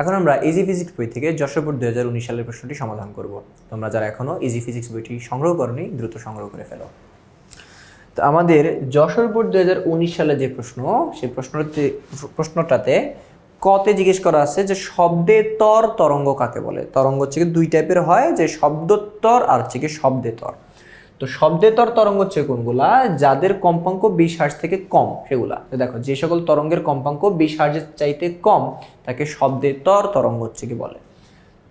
এখন আমরা easy physics বই থেকে যশোরপুর দুই হাজার উনিশ সালের প্রশ্নটি সমাধান করব। তোমরা যারা এখনও ইজি ফিজিক্স বইটি সংগ্রহ করনি, দ্রুত সংগ্রহ করে ফেলো। তো আমাদের যশোরপুর দুই হাজার উনিশ সালে যে প্রশ্ন, সেই প্রশ্নটি, প্রশ্নটাতে কতে জিজ্ঞেস করা আছে যে শব্দে তর তরঙ্গ কাকে বলে? তরঙ্গ হচ্ছে দুই টাইপের হয়, যে শব্দোত্তর আর হচ্ছে কি শব্দেতর তো শব্দেতর তরঙ্গ হচ্ছে কোনগুলা? যাদের কম্পাঙ্ক বিশ হার্জ থেকে কম, সেগুলা। দেখো, যে সকল তরঙ্গের কম্পাঙ্ক বিশ হার্জের চাইতে কম, তাকে শব্দেতর তরঙ্গ হচ্ছে কি বলে?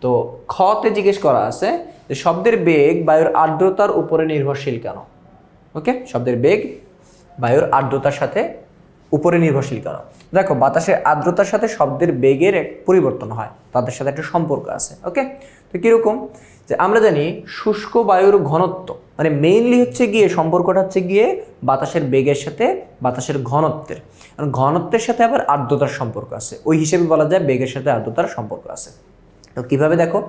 তো খতে জিজ্ঞেস করা আছে যে শব্দের বেগ বায়ুর আর্দ্রতার উপরে নির্ভরশীল কেন? ওকে? শব্দের বেগ বায়ুর আর্দ্রতার সাথে উপরে নির্ভরশীল কেন? দেখো, বাতাসের আর্দ্রতার সাথে শব্দের বেগের এক পরিবর্তন হয়। তাদের সাথে একটা সম্পর্ক আছে, ওকে? তো কীরকম? যে আমরা জানি শুষ্ক বায়ুর ঘনত্ব মানে মেইনলি হচ্ছে গিয়ে, সম্পর্কটা হচ্ছে গিয়ে বাতাসের বেগের সাথে বাতাসের ঘনত্বের। কারণ ঘনত্বের সাথে আবার আর্দ্রতার সম্পর্ক আছে। ওই হিসেবে বলা যায় বেগের সাথে আর্দ্রতার সম্পর্ক আছে। তো কীভাবে দেখো?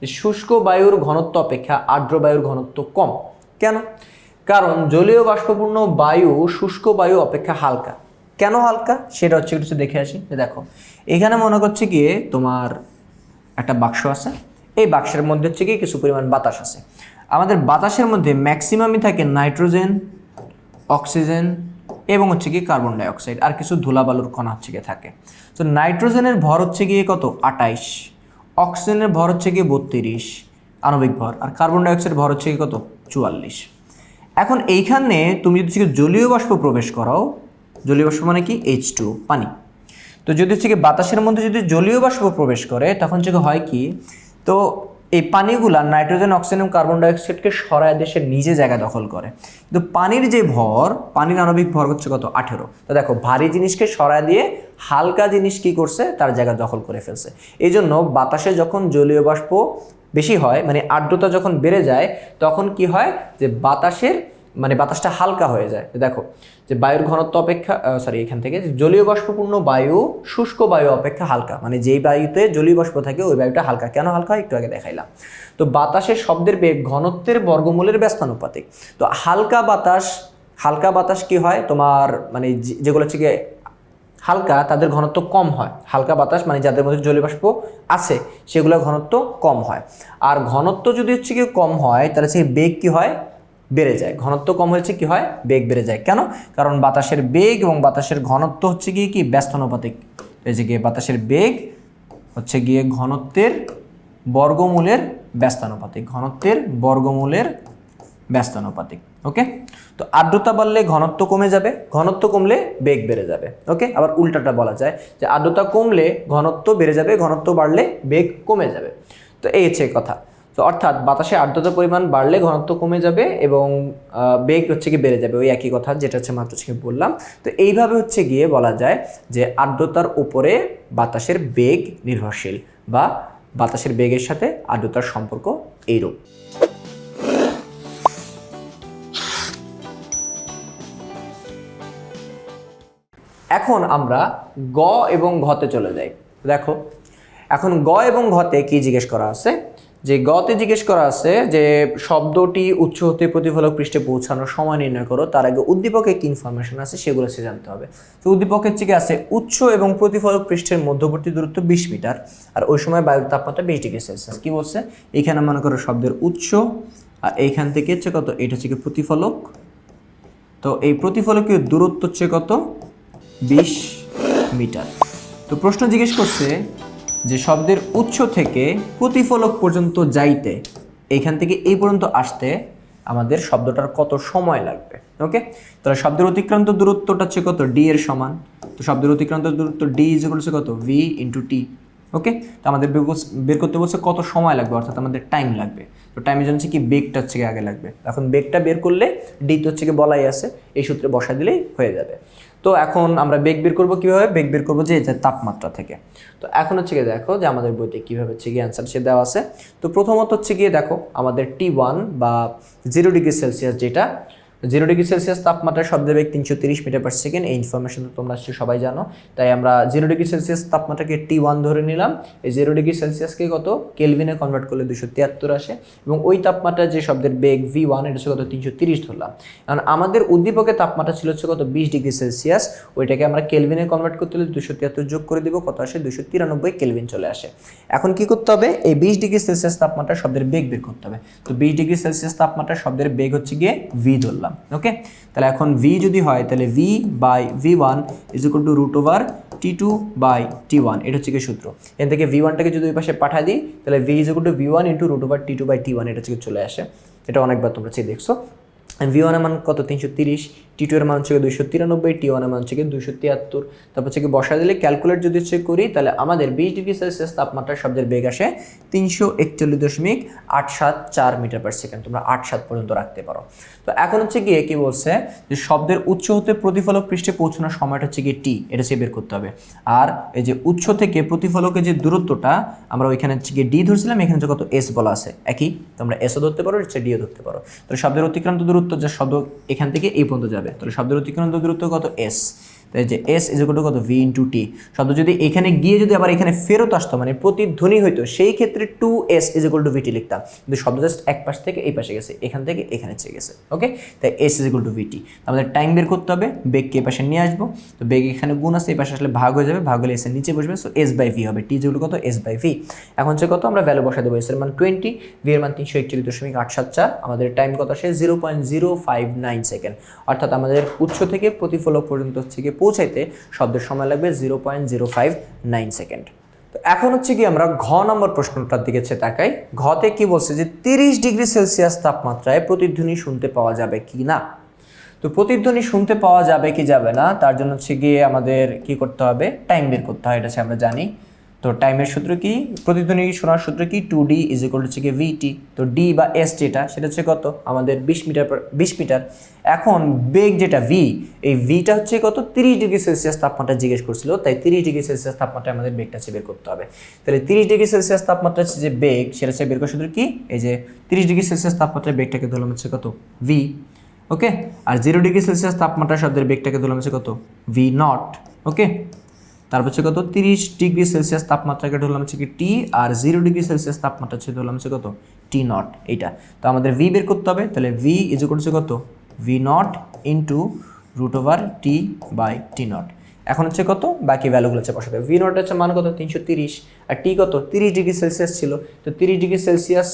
যে শুষ্ক বায়ুর ঘনত্ব অপেক্ষা আর্দ্র বায়ুর ঘনত্ব কম। কেন? কারণ জলীয় বাষ্পপূর্ণ বায়ু শুষ্ক বায়ু অপেক্ষা হালকা। কেন হালকা? সেটা হচ্ছে একটু দেখে আসি। দেখো, এখানে মনে করছে গিয়ে তোমার একটা বাক্স আছে। এই বাক্সের মধ্যে হচ্ছে গিয়ে কিছু পরিমাণ বাতাস আছে। আমাদের বাতাসের মধ্যে ম্যাক্সিমামই থাকে নাইট্রোজেন, অক্সিজেন এবং হচ্ছে কি কার্বন ডাইঅক্সাইড আর কিছু ধুলাবালুর কণা হচ্ছে গিয়ে থাকে। তো নাইট্রোজেনের ভর হচ্ছে গিয়ে কত? আটাইশ। অক্সিজেনের ভর হচ্ছে গিয়ে বত্রিশ। আণবিক ভর। আর কার্বন ডাইঅক্সাইডের ভর হচ্ছে গিয়ে কত? চুয়াল্লিশ। এখন এইখানে তুমি যদি হচ্ছে গিয়ে জলীয় বাষ্প প্রবেশ করাও, জলীয় বাষ্প মানে কি? এইচ টু পানি। তো যদি হচ্ছে বাতাসের মধ্যে যদি জলীয় বাষ্প প্রবেশ করে, তখন হচ্ছে হয় কি? তো এই পানিগুলা নাইট্রোজেন, অক্সিজেন এবং কার্বন ডাইঅক্সাইডকে সরায় দেশের নিজে জায়গা দখল করে। কিন্তু পানির যে ভর, পানির আণবিক ভর হচ্ছে কত? আঠেরো। তো দেখো, ভারী জিনিসকে সরায় দিয়ে হালকা জিনিস কি করছে? তার জায়গা দখল করে ফেলছে। এই জন্য বাতাসে যখন জলীয় বাষ্প বেশি হয় মানে আর্দ্রতা যখন বেড়ে যায়, তখন কি হয়? যে বাতাসের মানে বাতাসটা হালকা হয়ে যায়। দেখো, যে বায়ুর ঘনত্ব অপেক্ষা সরি এখান থেকে জলীয় বাষ্পপূর্ণ বায়ু, শুষ্ক বায়ু অপেক্ষা হালকা। মানে যেই বায়ুতে জলীয় বাষ্প থাকে, ওই বায়ুটা হালকা। কেন হালকা? হয় একটু আগে দেখাইলাম। তো বাতাসের শব্দের বেগ ঘনত্বের বর্গমূলের ব্যস্তানুপাতিক। তো হালকা বাতাস হালকা বাতাস কি হয়? তোমার মানে যেগুলো হচ্ছে হালকা, তাদের ঘনত্ব কম হয়। হালকা বাতাস মানে যাদের মধ্যে জলীয় বাষ্প আছে, সেগুলোর ঘনত্ব কম হয়। আর ঘনত্ব যদি হচ্ছে কি কম হয়, তাহলে সেই বেগ কি হয়? বেড়ে যায়। ঘনত্ব কম হয়েছে কি হয়? বেগ বেড়ে যায়। কেন? কারণ বাতাসের বেগ এবং বাতাসের ঘনত্ব হচ্ছে গিয়ে কি? ব্যস্তানুপাতিক। এই যে গিয়ে বাতাসের বেগ হচ্ছে গিয়ে ঘনত্বের বর্গমূলের ব্যস্তানুপাতিক। ঘনত্বের বর্গমূলের ব্যস্তানুপাতিক। ওকে? তো আর্দ্রতা বাড়লে ঘনত্ব কমে যাবে, ঘনত্ব কমলে বেগ বেড়ে যাবে। ওকে? আবার উল্টাটা বলা যায় যে আর্দ্রতা কমলে ঘনত্ব বেড়ে যাবে, ঘনত্ব বাড়লে বেগ কমে যাবে। তো এই হচ্ছে কথা। তো অর্থাৎ বাতাসে আর্দ্রতার পরিমাণ বাড়লে ঘনত্ব কমে যাবে এবং বেগ হচ্ছে কি বেড়ে যাবে, ওই একই কথা যেটা হচ্ছে মাত্র হচ্ছে বললাম। তো এইভাবে হচ্ছে গিয়ে বলা যায় যে আর্দ্রতার উপরে বাতাসের বেগ নির্ভরশীল বা বাতাসের বেগের সাথে আর্দ্রতার সম্পর্ক এইরূপ। এখন আমরা গ এবং ঘতে চলে যাই। দেখো, এখন গ এবং ঘতে কি জিজ্ঞেস করা আছে? যে গতে জিজ্ঞেস করা আছে যে শব্দটি উচ্চ হতে প্রতিফলক পৃষ্ঠে পৌঁছানোর সময় নির্ণয় করো, তার আগে উদ্দীপকে কি ইনফরমেশন আছে সেগুলো সে জানতে হবে। তো উদ্দীপকের থেকে আছে উচ্চ এবং প্রতিফলক পৃষ্ঠের মধ্যবর্তী দূরত্ব বিশ মিটার, আর ওই সময় বায়ুর তাপমাত্রা বিশ ডিগ্রি সেলসিয়াস। কি বলছে? এখানে মনে করো শব্দের উচ্চ, আর এইখান থেকে হচ্ছে কত? এটা হচ্ছে প্রতিফলক। তো এই প্রতিফলকের দূরত্ব হচ্ছে কত? বিশ মিটার। তো প্রশ্ন জিজ্ঞেস করছে যে শব্দের উৎস থেকে প্রতিফলক পর্যন্ত যাইতে, এইখান থেকে এই পর্যন্ত আসতে আমাদের শব্দটার কত সময় লাগবে? ওকে তাহলে শব্দের অতিক্রান্ত দূরত্বটা হচ্ছে কত? ডি এর সমান। তো শব্দের অতিক্রান্ত দূরত্ব ডি ইজ কত? ভি ইন্টু টি ওকে তো আমাদের বের করতে- বলছে কত সময় লাগবে, অর্থাৎ আমাদের টাইম লাগবে। তো টাইমের জন্য হচ্ছে কি বেগটা হচ্ছে আগে লাগবে। এখন বেগটা বের করলে ডি তো হচ্ছে কি বলাই আছে, এই সূত্রে বসা দিলেই হয়ে যাবে। তো এখন আমরা বেগ বের করব কীভাবে? বেগ বের করব যে তাপমাত্রা থেকে। তো এখন হচ্ছে গিয়ে দেখো যে আমাদের বইতে কীভাবে হচ্ছে গিয়ে অ্যান্সার সে দেওয়া আছে। তো প্রথমত হচ্ছে গিয়ে দেখো, আমাদের টি ওয়ান বা জিরো ডিগ্রি সেলসিয়াস যেটা জিরো ডিগ্রি সেলসিয়াস তাপমাত্রায় শব্দের বেগ তিনশো তিরিশ মিটার পার সেকেন্ড এই ইনফরমেশন তো তোমরা সবাই জানো। তাই আমরা জিরো ডিগ্রি সেলসিয়াস তাপমাত্রাকে টি ওয়ান ধরে নিলাম। এই জিরো ডিগ্রি সেলসিয়াসকে কত? কেলভিনে কনভার্ট করলে দুশো তিয়াত্তর আসে। এবং ওই তাপমাত্রায় যে শব্দের বেগ ভি ওয়ান এটা হচ্ছে কত? তিনশো তিরিশ ধরলাম। কারণ আমাদের উদ্দীপকের তাপমাত্রা ছিল হচ্ছে কত? বিশ ডিগ্রি সেলসিয়াস। ওইটাকে আমরা কেলভিনে কনভার্ট করতে হলে দুশো তিয়াত্তর যোগ করে দিব। কত আসে? দুশো তিরানব্বই কেলভিন চলে আসে। এখন কি করতে হবে? এই বিশ ডিগ্রি সেলসিয়াস তাপমাত্রা শব্দের বেগ বের করতে হবে। তো বিশ ডিগ্রি সেলসিয়াস তাপমাত্রা শব্দের বেগ হচ্ছে গিয়ে ভি ধরলাম। ওকে তাহলে এখন ভি যদি হয়, তাহলে V by V one is equal to root over T two by T one এটা হচ্ছে কি সূত্র। এখান থেকে ভি ওয়ানটাকে যদি ওই পাশে পাঠাই দিই, তাহলে V is equal to V one into root over T two by T one এটা হচ্ছে চলে আসে। এটা অনেকবার তোমরা চেয়ে দেখছ। ভি ওয়ানের মান কত? তিনশো তিরিশ। টি টু এর মান হচ্ছে দুইশো তিরানব্বই টি ওয়ানের মান হচ্ছে দুইশো তিয়াত্তর। তারপর হচ্ছে বসা দিলে ক্যালকুলেট যদি হচ্ছে করি, তাহলে আমাদের বিশ ডিগ্রি সেলসিয়াস তাপমাত্রা শব্দের বেগ আসে তিনশো একচল্লিশ দশমিক আট সাত চার মিটার পার সেকেন্ড তোমরা আট সাত পর্যন্ত রাখতে পারো। তো এখন হচ্ছে গিয়ে কি বলছে যে শব্দের উৎস হতে প্রতিফলক পৃষ্ঠে পৌঁছানোর সময়টা হচ্ছে গিয়ে টি এটা হচ্ছে বের করতে হবে। আর এই যে উচ্চ থেকে প্রতিফলকের যে দূরত্বটা, আমরা ওইখানে হচ্ছে গিয়ে ডি ধরছিলাম, এখানে হচ্ছে কত এস বলা আছে। একই? তোমরা এসও ধরতে পারো, হচ্ছে ডিও ধরতে পারো। তো শব্দের অতিক্রান্ত দূরত্ব যে শব্দ এখান থেকে এই পর্যন্ত যাবে। তাহলে শব্দের অতিক্রান্ত দূরত্ব কত? এস তাই যে এস ইজ টু কত? ভি ইন্টু টি শব্দ যদি এখানে গিয়ে যদি আবার এখানে ফেরত আসতো মানে প্রতিধ্বনি হইতো, সেই ক্ষেত্রে two S is two VT লিখতাম। কিন্তু শব্দ জাস্ট এক পাশ থেকে এই পাশে গেছে, এখান থেকে এখানে চেয়ে গেছে ওকে তাই এস ইজ টু ভিটি আমাদের টাইম বের করতে হবে, বেগকে এই পাশে নিয়ে আসব। তো বেগ এখানে গুণ আছে, এই পাশে আসলে ভাগ হয়ে যাবে, ভাগ হলে এসের নিচে বসবে সো এস বাই ভি হবে। টি যেগুলো কত? এস বাই ভি এখন হচ্ছে কত? আমরা ভ্যালু বসা দেবো এস এর মান টোয়েন্টি ভি এর মান তিনশো একচল্লিশ দশমিক আট সাত চার, আমাদের টাইম কত আসে? Zero point zero five nine second অর্থাৎ আমাদের উৎস থেকে প্রতিফলক পর্যন্ত হচ্ছে গিয়ে পৌঁছাইতে শব্দের সময় লাগবে zero point zero five nine second তো এখন হচ্ছে কি আমরা ঘ নম্বর প্রশ্নটার দিকে তাকাই। ঘতে কি বলছে যে তিরিশ ডিগ্রি সেলসিয়াস তাপমাত্রায় প্রতিধ্বনি শুনতে পাওয়া যাবে কি না? তো প্রতিধ্বনি শুনতে পাওয়া যাবে কি যাবে না, তার জন্য হচ্ছে গিয়ে আমাদের কি করতে হবে? টাইম বের করতে হয়, এটা আমরা জানি। তো টাইমের সূত্র কি? প্রতিধ্বনি শোনার সূত্র কি? টু ডি ইজ ইকুয়াল হচ্ছে কি ভিটি তো ডি বা এস যেটা, সেটা হচ্ছে কত? আমাদের বিশ মিটার বিশ মিটার। এখন বেগ যেটা ভি এই ভিটা হচ্ছে কত? তিরিশ ডিগ্রি সেলসিয়াস তাপমাত্রা জিজ্ঞেস করছিল, তাই তিরিশ ডিগ্রি সেলসিয়াস তাপমাত্রায় আমাদের বেগটা হচ্ছে বের করতে হবে। তাহলে তিরিশ ডিগ্রি সেলসিয়াস তাপমাত্রা হচ্ছে যে বেগ, সেটা হচ্ছে বের করার সূত্র কি? এই যে তিরিশ ডিগ্রি সেলসিয়াস তাপমাত্রায় বেগটাকে ধরলাম হচ্ছে কত? ভি ওকে আর জিরো ডিগ্রি সেলসিয়াস তাপমাত্রা শব্দের বেগটাকে ধরলাম হচ্ছে কত? ভি নট ওকে তারপর হচ্ছে কত? তিরিশ ডিগ্রি সেলসিয়াস তাপমাত্রাকে ধরলাম হচ্ছে কি টি আর জিরো ডিগ্রি সেলসিয়াস তাপমাত্রা হচ্ছে ধরলাম হচ্ছে কত? টি নট এইটা। তো আমাদের ভি বের করতে হবে, তাহলে ভি ইজ করছে কত? V nought into root over T by T nought এখন হচ্ছে কত? বাকি ভ্যালুগুলো হচ্ছে বসাতে ভি নট হচ্ছে মান কত? তিনশো তিরিশ। আর টি কত? তিরিশ ডিগ্রি সেলসিয়াস ছিল। তো তিরিশ ডিগ্রি সেলসিয়াস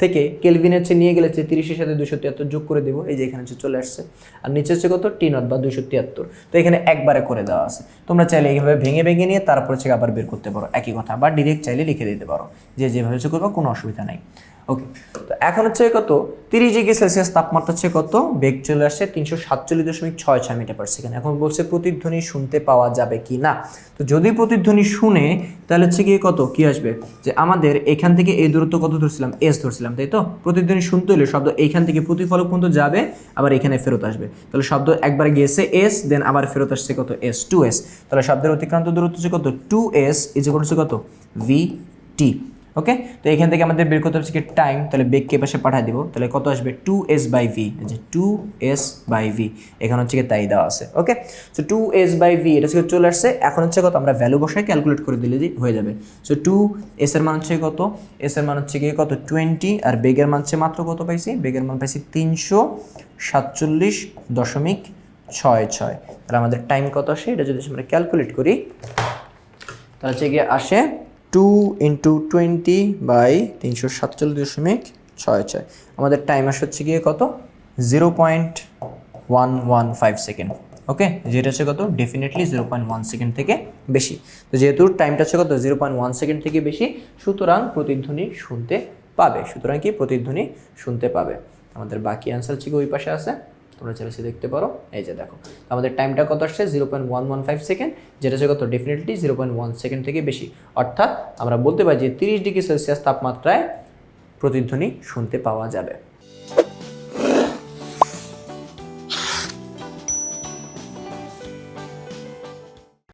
থেকে কেলভিনের চেয়ে নিয়ে গেলে তিরিশের সাথে দুশো তিয়াত্তর যোগ করে দেবো। এই যে এখানে হচ্ছে চলে আসছে। আর নিচে হচ্ছে কত? টি নট বা দুশো তিয়াত্তর। তো এখানে একবারে করে দেওয়া আছে। তোমরা চাইলে এইভাবে ভেঙে ভেঙে নিয়ে তারপর হচ্ছে আবার বের করতে পারো। একই কথা। বা ডিরেক্ট চাইলে লিখে দিতে পারো। যে যেভাবে হচ্ছে করব, কোনো অসুবিধা নাই। ওকে তো এখন হচ্ছে কত? তিরিশ ডিগ্রি সেলসিয়াস তাপমাত্রা হচ্ছে কত? বেগ চলে আসছে তিনশো সাতচল্লিশ দশমিক ছয় ছয় মিটার পার সেকেন্ড এখন বলছে প্রতিধ্বনি শুনতে পাওয়া যাবে কি না? তো যদি প্রতিধ্বনি শুনে, তাহলে হচ্ছে গিয়ে কত? কি আসবে? যে আমাদের এখান থেকে এই দূরত্ব কত ধরছিলাম? এস ধরছিলাম, তাই তো? প্রতিধ্বনি শুনতে হলে শব্দ এইখান থেকে প্রতিফলক পর্যন্ত যাবে, আবার এখানে ফেরত আসবে। তাহলে শব্দ একবার গিয়েছে এস দেন আবার ফেরত আসছে কত? এস টু এস তাহলে শব্দের অতিক্রান্ত দূরত্ব হচ্ছে কত? টু এস ইজ করছে কত? ভি টি ওকে তো এখান থেকে আমাদের বের করতে হচ্ছে কি টাইম তাহলে বেগকে পাশে পাঠিয়ে দিব। তাহলে কত আসবে? টু এস বাই ভি যে টু এস বাই ভি এখানে হচ্ছে কি তাই দেওয়া আছে। Okay so two S by V এটা হচ্ছে চলে আসছে। এখন হচ্ছে কত? আমরা ভ্যালু বসায় ক্যালকুলেট করে দিলে হয়ে যাবে। সো টু এস এর মান হচ্ছে কত? এস এর মান হচ্ছে গিয়ে কত? টোয়েন্টি আর বেগের মান হচ্ছে মাত্র কত পাইছি? বেগের মান পাইছি তিনশো সাতচল্লিশ দশমিক ছয় ছয়। তাহলে আমাদের টাইম কত আসে? এটা যদি আমরা ক্যালকুলেট করি, তাহলে হচ্ছে গিয়ে আসে টু ইন্টু টোয়েন্টি বাই তিনশো সাতচল্লিশ দশমিক ছয় ছয়। আমাদের টাইম আসে হচ্ছে গিয়ে কত? Zero point one one five second okay যেটা হচ্ছে কত? Definitely zero point one second থেকে বেশি। তো যেহেতু টাইমটা হচ্ছে কত? জিরো পয়েন্ট ওয়ান সেকেন্ড থেকে বেশি, সুতরাং প্রতিধ্বনি শুনতে পাবে। সুতরাং কি? প্রতিধ্বনি শুনতে পাবে। আমাদের বাকি অ্যান্সার হচ্ছে ওই পাশে আছে। তোমরা চাইলে দেখতে পারো। এই যে দেখো আমাদের টাইমটা কত আসছে? Zero point one one five second যেটা হচ্ছে কত? Definitely zero point one second থেকে বেশি। অর্থাৎ আমরা বলতে পারি যে তিরিশ ডিগ্রি সেলসিয়াস তাপমাত্রায় প্রতিধ্বনি শুনতে পাওয়া যাবে।